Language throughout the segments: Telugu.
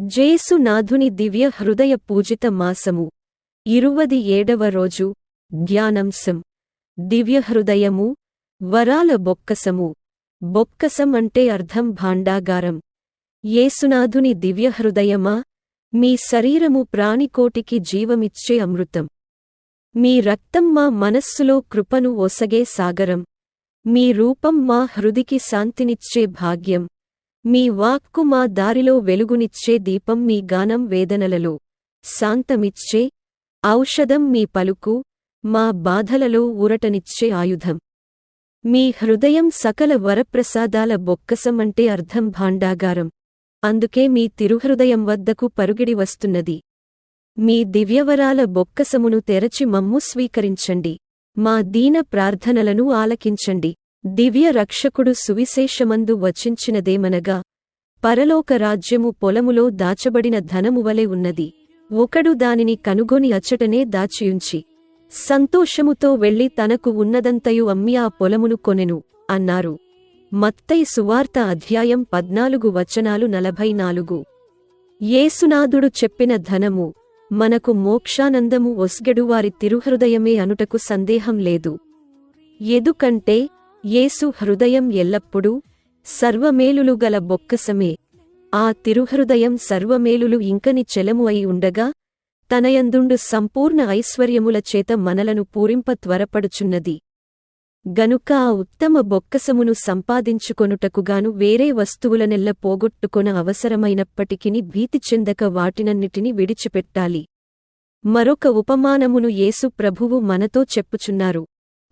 జేసునాథుని దివ్య హృదయ పూజిత మాసము. ఇరువది ఏడవ రోజు ధ్యానంశం. దివ్య హృదయము వరాల బొక్కసము. బొక్కసం అంటే అర్థం భాండాగారం. యేసునాథుని దివ్య హృదయమా మీ శరీరము ప్రాణికోటికి జీవమిచ్చే అమృతం. మీ రక్తం మా మనస్సులో కృపను ఒసగే సాగరం. మీ రూపం మా హృదికి శాంతినిచ్చే భాగ్యం. మీ వాక్కు మా దారిలో వెలుగునిచ్చే దీపం మీ గానం వేదనలలో శాంతమిచ్చే ఔషధం మీ పలుకు మా బాధలలో ఊరటనిచ్చే ఆయుధం. మీ హృదయం సకల వరప్రసాదాల బొక్కసం అంటే అర్థం భాండాగారం. అందుకే మీ తిరుహృదయం వద్దకు పరుగిడి వస్తున్నది. మీ దివ్యవరాల బొక్కసమును తెరచి మమ్ము స్వీకరించండి. మా దీన ప్రార్థనలను ఆలకించండి. దివ్య రక్షకుడు సువిశేషమందు వచించినదేమనగా పరలోక రాజ్యము పొలములో దాచబడిన ధనమువలె ఉన్నది. ఒకడు దానిని కనుగొని అచ్చటనే దాచియుంచి సంతోషముతో వెళ్ళి తనకు ఉన్నదంతయు అమ్మి ఆ పొలమును కొనెను అన్నారు. మత్తై సువార్త అధ్యాయం పద్నాలుగు వచనాలు నలభై నాలుగు. యేసునాథుడు చెప్పిన ధనము మనకు మోక్షానందము ఒస్గెడు వారి తిరుహృదయమే అనుటకు సందేహం లేదు. ఎదుకంటే యేసు హృదయం ఎల్లప్పుడూ సర్వమేలులు గల బొక్కసమే. ఆ తిరుహృదయం సర్వమేలులు ఇంకని చెలము అయి ఉండగా తనయందుండు సంపూర్ణ ఐశ్వర్యముల చేత మనలను పూరింప త్వరపడుచున్నది. గనుక ఆ ఉత్తమ బొక్కసమును సంపాదించుకొనుటకుగాను వేరే వస్తువులనెల్ల పోగొట్టుకొన అవసరమైనప్పటికిని భీతి చెందక వాటినన్నిటిని విడిచిపెట్టాలి. మరొక ఉపమానమును యేసు ప్రభువు మనతో చెప్పుచున్నారు.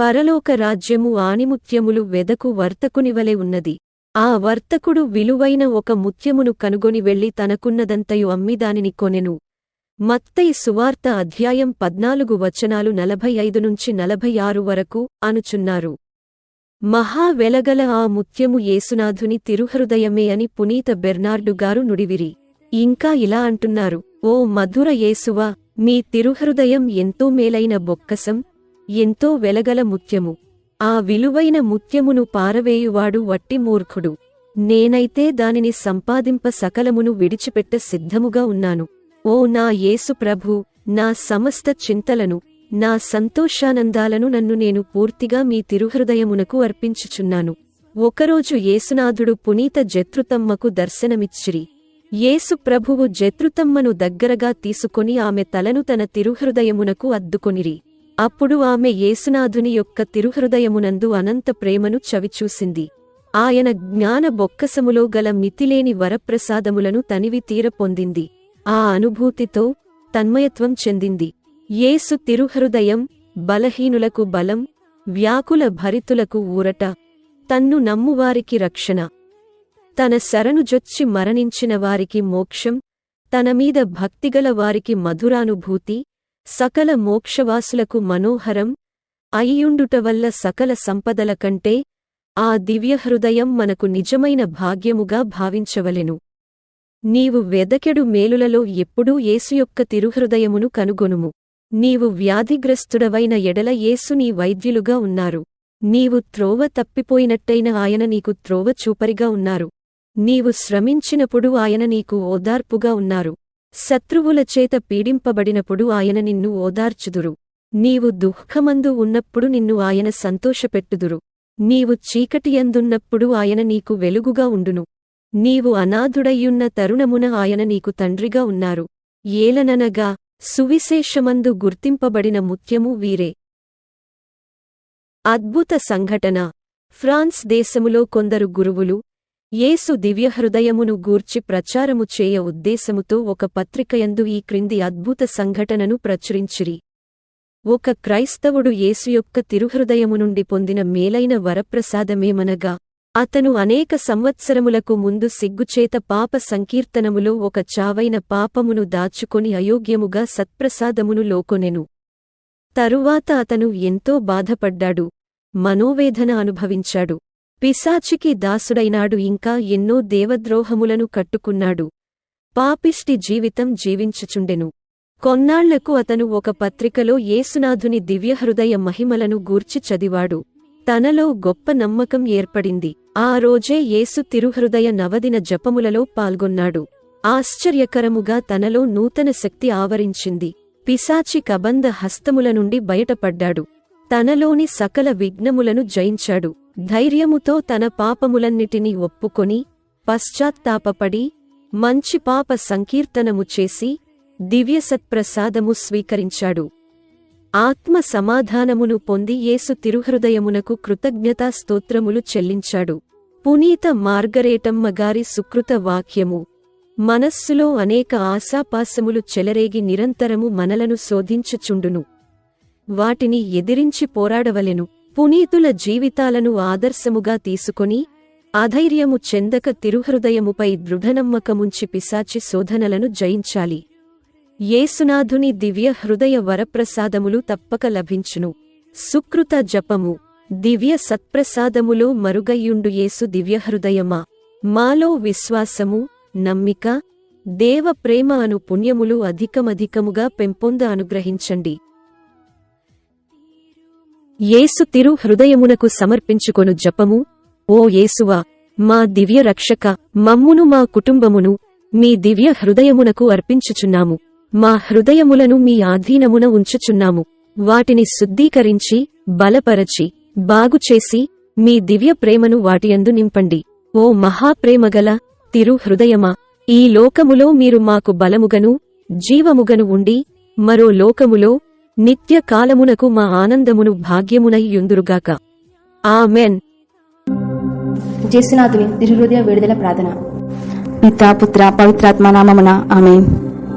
పరలోక రాజ్యము ఆణిముత్యములు వెదకు వర్తకునివలె ఉన్నది. ఆ వర్తకుడు విలువైన ఒక ముత్యమును కనుగొని వెళ్ళి తనకున్నదంతయు అమ్మిదానిని కొనెను. మత్తై సువార్త అధ్యాయం పద్నాలుగు వచనాలు నలభై ఐదు నుంచి నలభై ఆరు వరకు అనుచున్నారు. మహా వెలగల ఆ ముత్యము యేసునాథుని తిరుహృదయమే అని పునీత బెర్నార్డు గారు నుడివిరి. ఇంకా ఇలా అంటున్నారు ఓ మధుర యేసువా మీ తిరుహృదయం ఎంతో మేలైన బొక్కసం ఎంతో వెలగల ముత్యము. ఆ విలువైన ముత్యమును పారవేయువాడు వట్టి మూర్ఖుడు. నేనైతే దానిని సంపాదింప సకలమును విడిచిపెట్ట సిద్ధముగా ఉన్నాను. ఓ నా యేసు ప్రభు నా సమస్త చింతలను నా సంతోషానందాలను నన్ను నేను పూర్తిగా మీ తిరుహృదయమునకు అర్పించుచున్నాను. ఒకరోజు యేసునాథుడు పునీత జత్రుతమ్మకు దర్శనమిచ్చిరి. యేసు ప్రభువు జత్రుతమ్మను దగ్గరగా తీసుకొని ఆమె తలను తన తిరుహృదయమునకు అద్దుకొనిరి. అప్పుడు ఆమె యేసునాథుని యొక్క తిరుహృదయమునందు అనంత ప్రేమను చవిచూసింది. ఆయన జ్ఞాన బొక్కసములో గల మితిలేని వరప్రసాదములను తనివి తీర పొందింది. ఆ అనుభూతితో తన్మయత్వం చెందింది. యేసు తిరుహృదయం బలహీనులకు బలం వ్యాకుల భరితులకు ఊరట తన్ను నమ్మువారికి రక్షణ. తన శరణుజొచ్చి మరణించిన వారికి మోక్షం తనమీద భక్తిగల వారికి మధురానుభూతి సకల మోక్షవాసులకు మనోహరం అయ్యుండుటవల్ల సకల సంపదల కంటే ఆ దివ్యహృదయం మనకు నిజమైన భాగ్యముగా భావించవలెను. నీవు వెదకెడు మేలులలో ఎప్పుడూ యేసు యొక్క తిరుహృదయమును కనుగొనుము. నీవు వ్యాధిగ్రస్తుడవైన ఎడల యేసు నీ వైద్యులుగా ఉన్నారు. నీవు త్రోవ తప్పిపోయినట్టైన ఆయన నీకు త్రోవ చూపరిగా ఉన్నారు. నీవు శ్రమించినప్పుడు ఆయన నీకు ఓదార్పుగా ఉన్నారు. శత్రువుల చేత పీడింపబడినప్పుడు ఆయన నిన్ను ఓదార్చుదురు. నీవు దుఃఖమందు ఉన్నప్పుడు నిన్ను ఆయన సంతోషపెట్టుదురు. నీవు చీకటియందున్నప్పుడు ఆయన నీకు వెలుగుగా ఉండును. నీవు అనాథుడయ్యున్న తరుణమున ఆయన నీకు తండ్రిగా ఉన్నారు. ఏలననగా సువిశేషమందు గుర్తింపబడిన ముత్యము వీరే. అద్భుత సంఘటన. ఫ్రాన్స్ దేశములో కొందరు గురువులు యేసు దివ్యహృదయమును గూర్చి ప్రచారము చేయ ఉద్దేశముతో ఒక పత్రికయందు ఈ క్రింది అద్భుత సంఘటనను ప్రచురించిరి. ఒక క్రైస్తవుడు యేసు యొక్క తిరుహృదయము నుండి పొందిన మేలైన వరప్రసాదమేమనగా అతను అనేక సంవత్సరములకు ముందు సిగ్గుచేత పాప సంకీర్తనములో ఒక చావైన పాపమును దాచుకొని అయోగ్యముగా సత్ప్రసాదమును లోకొనెను. తరువాత అతను ఎంతో బాధపడ్డాడు. మనోవేదన అనుభవించాడు. పిశాచికి దాసుడైనాడు ఇంకా ఎన్నో దేవద్రోహములను కట్టుకున్నాడు. పాపిష్టి జీవితం జీవించుచుండెను. కొన్నాళ్ళకు అతను ఒక పత్రికలో యేసునాథుని దివ్యహృదయ మహిమలను గూర్చి చదివాడు. తనలో గొప్ప నమ్మకం ఏర్పడింది. ఆ రోజే యేసు తిరుహృదయ నవదిన జపములలో పాల్గొన్నాడు. ఆశ్చర్యకరముగా తనలో నూతన శక్తి ఆవరించింది. పిశాచి కబంధ హస్తముల నుండి బయటపడ్డాడు. తనలోని సకల విఘ్నములను జయించాడు. ధైర్యముతో తన పాపములన్నిటినీ ఒప్పుకొని పశ్చాత్తాపపడి మంచి పాప సంకీర్తనము చేసి దివ్యసత్ప్రసాదము స్వీకరించాడు. ఆత్మ సమాధానమును పొంది యేసు తిరుహృదయమునకు కృతజ్ఞతా స్తోత్రములు చెల్లించాడు. పునీత మార్గరేటమ్మ గారి సుకృత వాక్యము. మనస్సులో అనేక ఆశాపాసములు చెలరేగి నిరంతరము మనలను శోధించుచుండును. వాటిని ఎదిరించి పోరాడవలెను. పునీతుల జీవితాలను ఆదర్శముగా తీసుకొని అధైర్యము చెందక తిరుహృదయముపై దృఢనమ్మకముంచి పిశాచి శోధనలను జయించాలి. యేసునాథుని దివ్య హృదయ వరప్రసాదములు తప్పక లభించును. సుకృత జపము దివ్య సత్ప్రసాదములో మరుగయ్యుండు యేసు దివ్యహృదయమా మాలో విశ్వాసము నమ్మిక దేవ ప్రేమ అను పుణ్యములు అధికమధికముగా పెంపొంద అనుగ్రహించండి. యేసు తిరు హృదయమునకు సమర్పించుకొను జపము. ఓ యేసువా మా దివ్య రక్షక మమ్మును మా కుటుంబమును మీ దివ్య హృదయమునకు అర్పించుచున్నాము. మా హృదయములను మీ ఆధీనమున ఉంచుచున్నాము. వాటిని శుద్ధీకరించి బలపరచి బాగుచేసి మీ దివ్య ప్రేమను వాటియందు నింపండి. ఓ మహాప్రేమగల తిరు హృదయమా ఈ లోకములో మీరు మాకు బలముగను జీవముగను ఉండి మరో లోకములో నిత్య కాలమునకు మా ఆనందమును భాగ్యమునై యుందురుగాక. ఆమెన్. జేసునాథుని తిరుహృదయ విడుదల ప్రార్థన. పిత పుత్ర పవిత్రాత్మ నామమున ఆమె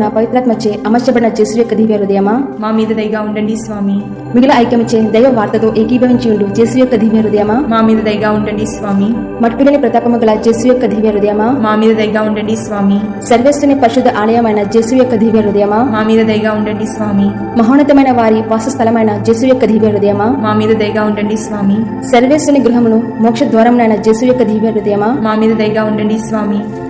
గర్భమున పవిత్రాత్మచే అమర్చబడిన జేసు యొక్క దివ్య హృదయమా? మా మీద దయగా ఉండండి స్వామి. మిగిలిన ఐక్యమిచ్చే దైవ వార్తతో ఏకీభవించి ఉండు జేసు యొక్క దివ్య హృదయమా? మా మీద దయగా ఉండండి స్వామి. మట్టులేని ప్రతాపము గల జేసు యొక్క దివ్య హృదయమా? మా మీద దయగా ఉండండి స్వామి. సర్వేశ్వని పరిశుద్ధ ఆలయమైన జేసు యొక్క దివ్య హృదయమా? మా మీద దయగా ఉండండి స్వామి. మహోన్నతమైన వారి వాసస్థలమైన జేసు యొక్క దివ్య హృదయమా? మా మీద దయగా ఉండండి స్వామి. సర్వేశ్వని గృహమును మోక్ష ద్వారమునైన జేసు యొక్క దివ్య హృదయమా? మా మీద దయగా ఉండండి స్వామి.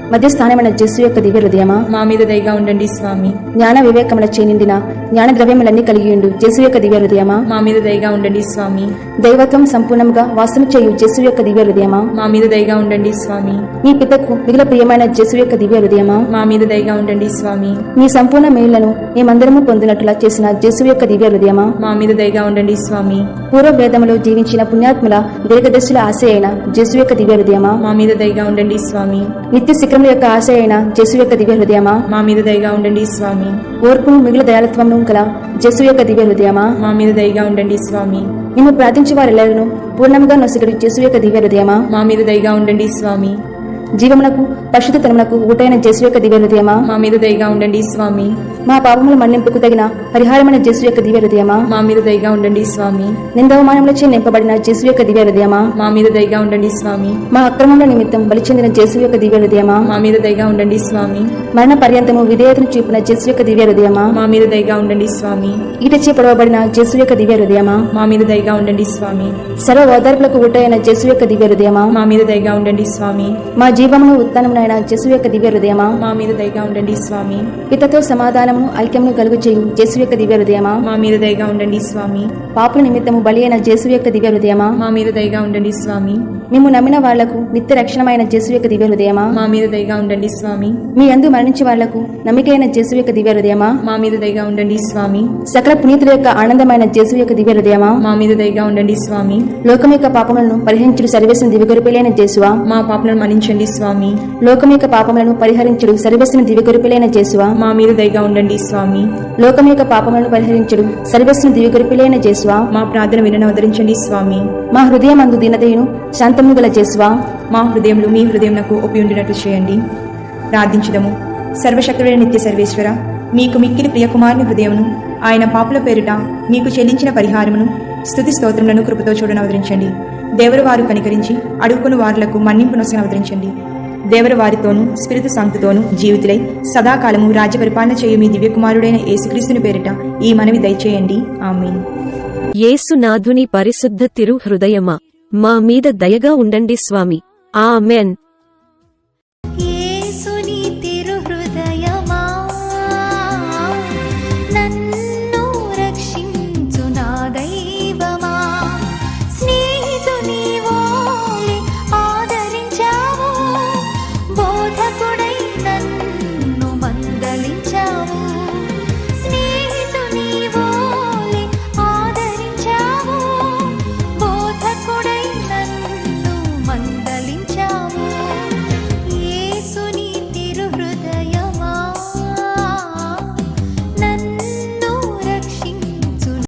మధ్య స్థానమైన జస్సు యొక్క దివ్య హృదయమా? మా మీద దయగా ఉండండి స్వామి. జ్ఞాన వివేకముల చేనిండిన జ్ఞాన ద్రవ్యములన్నీ కలిగి ఉండు జస్సు యొక్క దివ్య హృదయమా? మా మీద దయగా ఉండండి స్వామి. దైవత్వం సంపూర్ణంగా వాసన చేయు జస్సు యొక్క దివ్య హృదయమా? మా మీద దయగా ఉండండి స్వామి. నీ పితకు మిగిలిన ప్రియమైన జస్సు యొక్క దివ్య హృదయమా? మా మీద దయగా ఉండండి స్వామి. నీ సంపూర్ణ మేలులను మేమందరము పొందినట్లుగా చేసిన జస్సు యొక్క దివ్య హృదయమా? మా మీద దయగా ఉండండి స్వామి. పూర్వ వేదములో జీవించిన పుణ్యాత్ముల దీర్ఘదర్శుల ఆశ అయిన జస్సు యొక్క దివ్య హృదయమా? మా మీద దయగా ఉండండి స్వామి. నిత్య శిఖరముల యొక్క ఆశ అయిన జస్సు యొక్క దివ్య హృదయమా? మా మీద దయగా ఉండండి స్వామి. ఓర్పును మిగిలిన దయాలత్వమును గల జస్సు యొక్క దివ్య హృదయమా? మా మీద దయగా ఉండండి స్వామి. నిన్ను ప్రార్థించి వారెల్లరూ పూర్ణంగా నొసగడు జేసు యొక్క దివ్య హృదయమా? మా మీద దయగా ఉండండి స్వామి. జీవమునకు పరిశుద్ధతనమునకు ఊటైన జేసు యొక్క దివ్య హృదయమా? మా మీద దయగా ఉండండి స్వామి. మా పాపముల మన్నింపుకు తగిన పరిహారమైన జేసు యొక్క దివ్య హృదయమా? మా మీద దయగా ఉండండి స్వామి. నిందవమానములచే నింపబడిన జేసు యొక్క దివ్య హృదయమా? మా మీద దయగా ఉండండి స్వామి. మా అక్రమముల నిమిత్తం బలి చెందిన జేసు యొక్క దివ్య హృదయమా? మా మీద దయగా ఉండండి స్వామి. మరణ పర్యంతము విధేయతను చూపిన జేసు యొక్క దివ్య హృదయమా? మా మీద దయగా ఉండండి స్వామి. ఈటచే పొడవబడిన జేసు యొక్క దివ్య హృదయమా? మా మీద దయగా ఉండండి స్వామి. సర్వ ఓదార్పులకు ఊటైన జేసు యొక్క దివ్య హృదయమా? మా మీద దయగా ఉండండి స్వామి. మా జీవమును ఉత్తానమునైన జేసు యొక్క దివ్య హృదయమా? మా మీద దయగా ఉండండి స్వామి. పితతో సమాధానమును ఐక్యమును కలుగు చేయు జేసు యొక్క దివ్య హృదయమా? మా మీద దయగా ఉండండి స్వామి. పాపుల నిమిత్తము బలి అయిన జేసు యొక్క దివ్య హృదయమా? మా మీద దయగా ఉండండి స్వామి. మేము నమ్మిన వాళ్ళకు నిత్య రక్షణమైన జేసు యొక్క దివ్య హృదయమా? మా మీద దయగా ఉండండి స్వామి. మీ అందు మరణించే వాళ్ళకు నమ్మికైన జేసు యొక్క దివ్య హృదయమా? మా మీద దయగా ఉండండి స్వామి. సకల పునీతుల యొక్క ఆనందమైన జేసు యొక్క దివ్య హృదయమా? మా మీద దయగా ఉండండి స్వామి. లోకం యొక్క పాపములను పరిహరించుడు సర్వేసిన దివ్యగొరిపిలైన జేసువా మా పాపలను మన్నించండి స్వామి. లోకం యొక్క పాపములను పరిహరించుడు సర్వస్సును దివ్యగొరిపిలైన జేసువా. మా మీద దయగా ఉండండి స్వామి. లోకం యొక్క పాపములను పరిహరించుడు సర్వస్సును దివ్యగొరిపిలైన జేసువా. మా ప్రార్థన వినను అవతరించండి స్వామి. మా హృదయమందు దీనతయును శాంతము గల జేసువా. మా హృదయంలో మీ హృదయంకు ఒప్పి ఉండినట్లు చేయండి. ప్రార్థించుదము. సర్వశక్తుడైన నిత్య సర్వేశ్వర మీకు మిక్కిలి ప్రియకుమారుని హృదయమును ఆయన పాపుల పేరిట మీకు చెల్లించిన పరిహారమును స్థుతి స్తోత్రములను కృపతో చూడను అవతరించండి. దేవరు వారు కనికరించి అడుగుకుని వారులకు మన్నింపు నొసగన అవతరించండి. దేవరు వారితోనూ స్పిరితు సాంక్తితోనూ జీవితులై సదాకాలము రాజ్య పరిపాలన చేయు మీ దివ్యకుమారుడైన యేసుక్రీస్తుని పేరిట ఈ మనవి దయచేయండి. ఆమీన్. యేసునాథుని పరిశుద్ధ తిరు హృదయమా మా మీద దయగా ఉండండి స్వామి. ఆమెన్.